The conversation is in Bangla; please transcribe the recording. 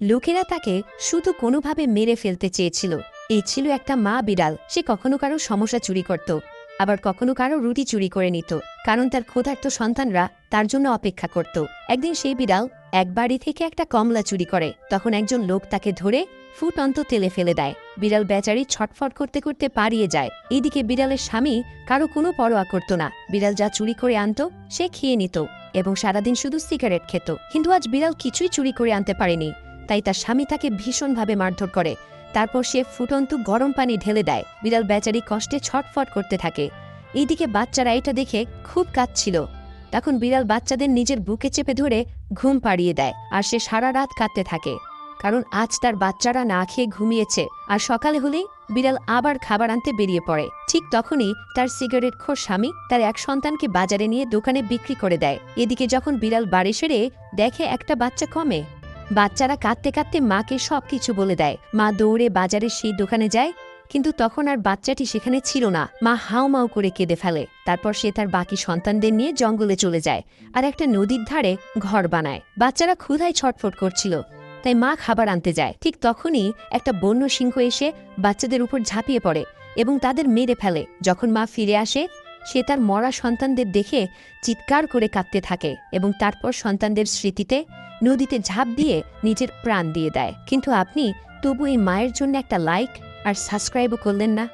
লোকেরা তাকে শুধু কোনোভাবে মেরে ফেলতে চেয়েছিল। এই ছিল একটা মা বিড়াল। সে কখনো কারও সমস্যা চুরি করত, আবার কখনো কারও রুটি চুরি করে নিত, কারণ তার ক্ষুধার্ত সন্তানরা তার জন্য অপেক্ষা করত। একদিন সেই বিড়াল এক বাড়ি থেকে একটা কমলা চুরি করে, তখন একজন লোক তাকে ধরে ফুটন্ত তেলে ফেলে দেয়। বিড়াল বেচারি ছটফট করতে করতে পারিয়ে যায়। এদিকে বিড়ালের স্বামী কারও কোনো পরোয়া করত না। বিড়াল যা চুরি করে আনত, সে খেয়ে নিত এবং সারাদিন শুধু সিগারেট খেত। কিন্তু আজ বিড়াল কিছুই চুরি করে আনতে পারেনি। তাই তার স্বামী তাকে ভীষণভাবে মারধর করে। তারপর সে ফুটন্ত গরম পানি ঢেলে দেয়। বিড়াল বেচারি কষ্টে ছটফট করতে থাকে। এইদিকে বাচ্চারা এটা দেখে খুব কাঁদছিল। তখন বিড়াল বাচ্চাদের নিজের বুকে চেপে ধরে ঘুম পাড়িয়ে দেয় আর সে সারা রাত কাঁদতে থাকে। কারণ আজ তার বাচ্চারা না খেয়ে ঘুমিয়েছে আর সকালে হলেই বিড়াল আবার খাবার আনতে বেরিয়ে পড়ে। ঠিক তখনই তার সিগারেট খোর স্বামী তার এক সন্তানকে বাজারে নিয়ে দোকানে বিক্রি করে দেয়। এদিকে যখন বিড়াল বাড়ি সেরে দেখে একটা বাচ্চা কমে। বাচ্চারা কাঁদতে কাঁদতে মাকে সব কিছু বলে দেয়। মা দৌড়ে বাজারে সেই দোকানে যায়, কিন্তু তখন আর বাচ্চাটি সেখানে ছিল না। মা হাও মাও করে কেঁদে ফেলে। তারপর সে তার বাকি সন্তানদের নিয়ে জঙ্গলে চলে যায় আর একটা নদীর ধারে ঘর বানায়। বাচ্চারা ক্ষুধায় ছটফট করছিল, তাই মা খাবার আনতে যায়। ঠিক তখনই একটা বন্য সিংহ এসে বাচ্চাদের উপর ঝাঁপিয়ে পড়ে এবং তাদের মেরে ফেলে। যখন মা ফিরে আসে সে তার মরা সন্তানদের দেখে চিৎকার করে কাঁদতে থাকে এবং তারপর সন্তানদের স্মৃতিতে নদীতে ঝাঁপ দিয়ে নিজের প্রাণ দিয়ে দেয়। কিন্তু আপনি তবু এই মায়ের জন্য একটা লাইক আর সাবস্ক্রাইবও করলেন না।